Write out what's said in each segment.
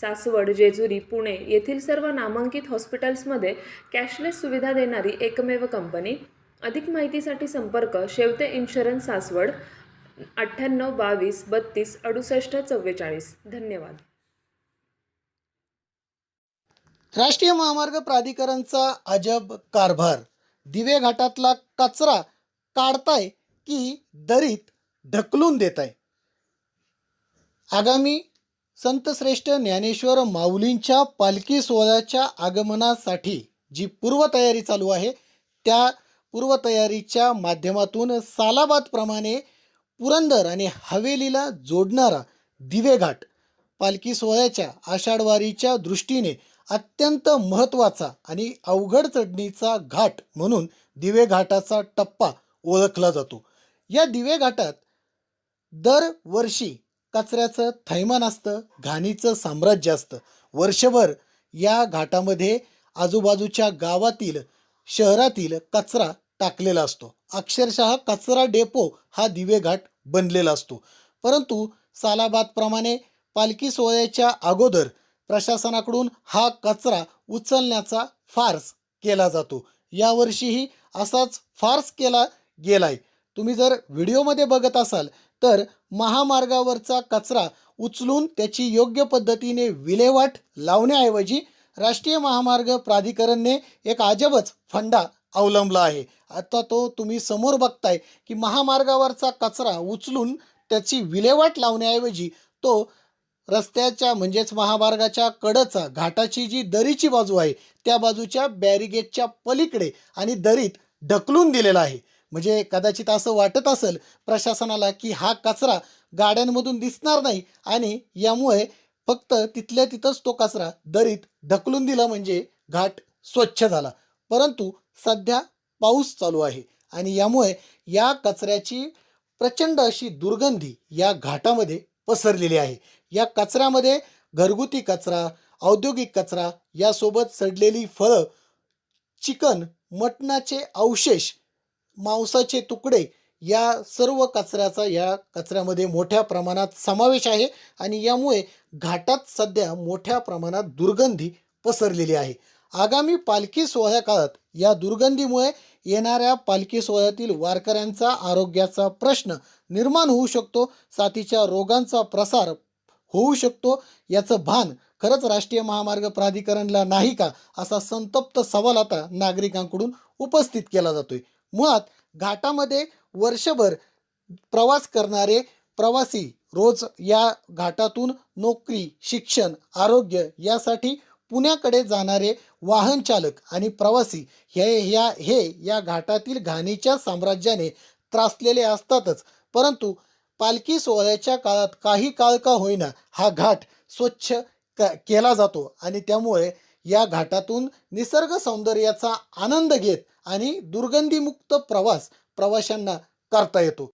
सासवड जेजुरी पुणे येथील सर्व नामांकित हॉस्पिटल्समध्ये कॅशलेस सुविधा देणारी एकमेव कंपनी. अधिक माहितीसाठी संपर्क शेवते इन्शुरन्स सासवड अठ्ठ्याण्णव बावीस बत्तीस अडुसष्ट चव्वेचाळीस. धन्यवाद. राष्ट्रीय महामार्ग प्राधिकरणचा अजब कारभार. दिवे घाटातला कचरा काढताय की दरीत ढकलून देत आहे आगामी संतश्रेष्ठ ज्ञानेश्वर माऊलींच्या पालखी सोहळ्याच्या आगमनासाठी जी पूर्वतयारी चालू आहे त्या पूर्वतयारीच्या माध्यमातून सालाबादप्रमाणे पुरंदर आणि हवेलीला जोडणारा दिवेघाट पालखी सोहळ्याच्या आषाढवारीच्या दृष्टीने अत्यंत महत्त्वाचा आणि अवघड चढणीचा घाट म्हणून दिवे घाटाचा टप्पा ओळखला जातो. या दिवे घाटात दरवर्षी कचऱ्याचं थैमान असतं घाणीचं साम्राज्य असतं. वर्षभर या घाटामध्ये आजूबाजूच्या गावातील शहरातील कचरा टाकलेला असतो. अक्षरशः कचरा डेपो हा दिवे घाट बनलेला असतो. परंतु सालाबादप्रमाणे पालखी सोहळ्याच्या अगोदर प्रशासनाकडून हा कचरा उचलण्याचा फार्स केला जातो. यावर्षीही असाच फार्स केला गेलाय. तुम्ही जर व्हिडिओमध्ये बघत असाल तर महामार्गावरचा कचरा उचलून त्याची योग्य पद्धतीने विल्हेवाट लावण्याऐवजी राष्ट्रीय महामार्ग प्राधिकरणने एक अजबच फंडा अवलंबला आहे. आता तो तुम्ही समोर बघताय की महामार्गावरचा कचरा उचलून त्याची विल्हेवाट लावण्याऐवजी तो रस्त्याच्या म्हणजेच महामार्गाच्या कडचा घाटाची जी दरीची बाजू आहे त्या बाजूच्या बॅरिगेटच्या पलीकडे आणि दरीत ढकलून दिलेला आहे. म्हणजे कदाचित असं वाटत असेल प्रशासनाला की हा कचरा गाड्यांमधून दिसणार नाही आणि यामुळे फक्त तिथल्या तिथंच तो कचरा दरीत ढकलून दिला म्हणजे घाट स्वच्छ झाला. परंतु सध्या पाऊस चालू आहे आणि यामुळे या कचऱ्याची प्रचंड अशी दुर्गंधी या घाटामध्ये पसरलेली आहे. या कचऱ्यामध्ये घरगुती कचरा औद्योगिक कचरा यासोबत सडलेली फळं चिकन मटणाचे अवशेष मांसाचे तुकडे या सर्व कचऱ्याचा या कचऱ्यामध्ये मोठ्या प्रमाणात समावेश आहे आणि यामुळे घाटात सध्या मोठ्या प्रमाणात दुर्गंधी पसरलेली आहे. आगामी पालखी सोहळ्या काळात या दुर्गंधीमुळे येणाऱ्या पालखी सोहळ्यातील वारकऱ्यांचा आरोग्याचा प्रश्न निर्माण होऊ शकतो साथीच्या रोगांचा प्रसार होऊ शकतो याचं भान खरंच राष्ट्रीय महामार्ग प्राधिकरणला नाही का असा संतप्त सवाल आता नागरिकांकडून उपस्थित केला जातोय. मुळात घाटामध्ये वर्षभर प्रवास करणारे प्रवासी रोज या घाटातून नोकरी शिक्षण आरोग्य यासाठी पुण्याकडे जाणारे वाहन चालक आणि प्रवासी हे या हे या घाटातील घाणीच्या साम्राज्याने त्रासलेले असतातच. परंतु पालखी सोहळ्याच्या काळात काही काळ का होईना हा घाट स्वच्छ क केला जातो आणि त्यामुळे या घाटातून निसर्ग सौंदर्याचा आनंद घेत आणि दुर्गंधीमुक्त प्रवास प्रवाशांना करता येतो.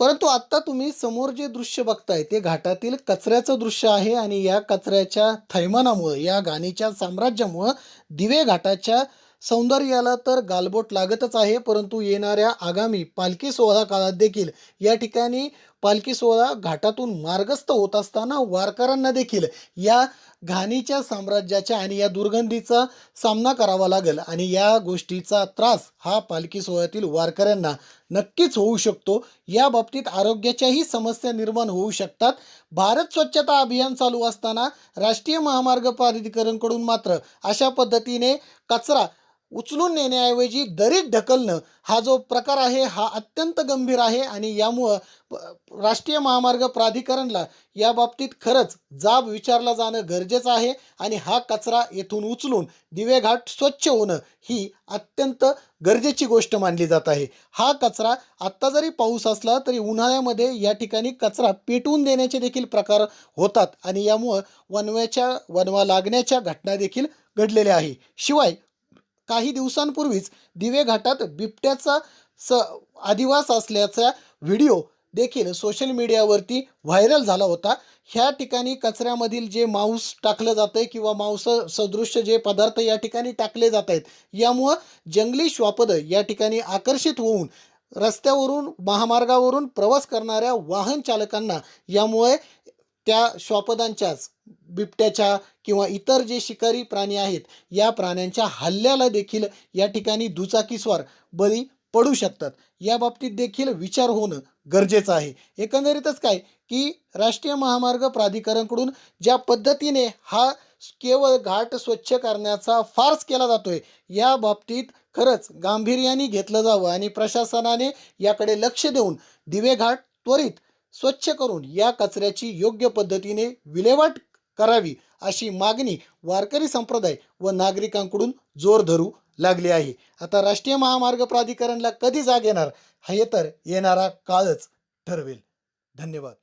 परंतु आत्ता तुम्ही समोर जे दृश्य बघताय ते घाटातील कचऱ्याचं दृश्य आहे आणि या कचऱ्याच्या थैमानामुळं या घाणीच्या साम्राज्यामुळं दिवे घाटाच्या सौंदर्याला तर गालबोट लागतच आहे परंतु येणाऱ्या आगामी पालखी सोहळा काळात देखील या ठिकाणी पालखी सोहळा घाटातून मार्गस्थ होत असताना वारकऱ्यांना देखील या घाणीच्या साम्राज्याच्या आणि या दुर्गंधीचा सामना करावा लागेल. आणि या गोष्टीचा त्रास हा पालखी सोहळ्यातील वारकऱ्यांना नक्कीच होऊ शकतो. या बाबतीत आरोग्याच्याही समस्या निर्माण होऊ शकतात. भारत स्वच्छता अभियान चालू असताना राष्ट्रीय महामार्ग प्राधिकरणकडून मात्र अशा पद्धतीने कचरा उचलून नेण्याऐवजी दरीत ढकलणं हा जो प्रकार आहे हा अत्यंत गंभीर आहे आणि यामुळं प- राष्ट्रीय महामार्ग प्राधिकरणला या बाबतीत खरंच जाब विचारला जाणं गरजेचं आहे आणि हा कचरा येथून उचलून दिवेघाट स्वच्छ होणं ही अत्यंत गरजेची गोष्ट मानली जात आहे. हा कचरा आत्ता जरी पाऊस असला तरी उन्हाळ्यामध्ये या ठिकाणी कचरा पेटवून देण्याचे देखील प्रकार होतात आणि यामुळं वनव्याच्या वनवा लागण्याच्या घटना देखील घडलेल्या आहे. शिवाय काही दिवसांपूर्वीच दिवे घाटात बिबट्याचा स आदिवास असल्याचा व्हिडिओ देखील सोशल मीडियावरती व्हायरल झाला होता. ह्या ठिकाणी कचऱ्यामधील जे मांस टाकलं जातं आहे किंवा मांस सदृश्य जे पदार्थ या ठिकाणी टाकले जात आहेत यामुळं जंगली श्वापदं या ठिकाणी आकर्षित होऊन रस्त्यावरून महामार्गावरून प्रवास करणाऱ्या वाहन चालकांना यामुळे त्या श्वापदांच्याच बिबट्याच्या किंवा इतर जे शिकारी प्राणी आहेत या प्राण्यांच्या हल्ल्याला देखील या ठिकाणी दुचाकीस्वार बळी पडू शकतात. या बाबतीत देखील विचार होणं गरजेचं आहे. एकंदरीतच काय की राष्ट्रीय महामार्ग प्राधिकरणकडून ज्या पद्धतीने हा केवळ घाट स्वच्छ करण्याचा फार्स केला जातोय या बाबतीत खरंच गांभीर्याने घेतलं जावं आणि प्रशासनाने याकडे लक्ष देऊन दिवे घाट त्वरित स्वच्छ करून या कचऱ्याची योग्य पद्धतीने विल्हेवाट करावी अशी मागणी वारकरी संप्रदाय व नागरिकांकडून जोर धरू लागली आहे. आता राष्ट्रीय महामार्ग प्राधिकरणला कधी जाग येणार? हे तर येणारा काळच ठरवेल. धन्यवाद.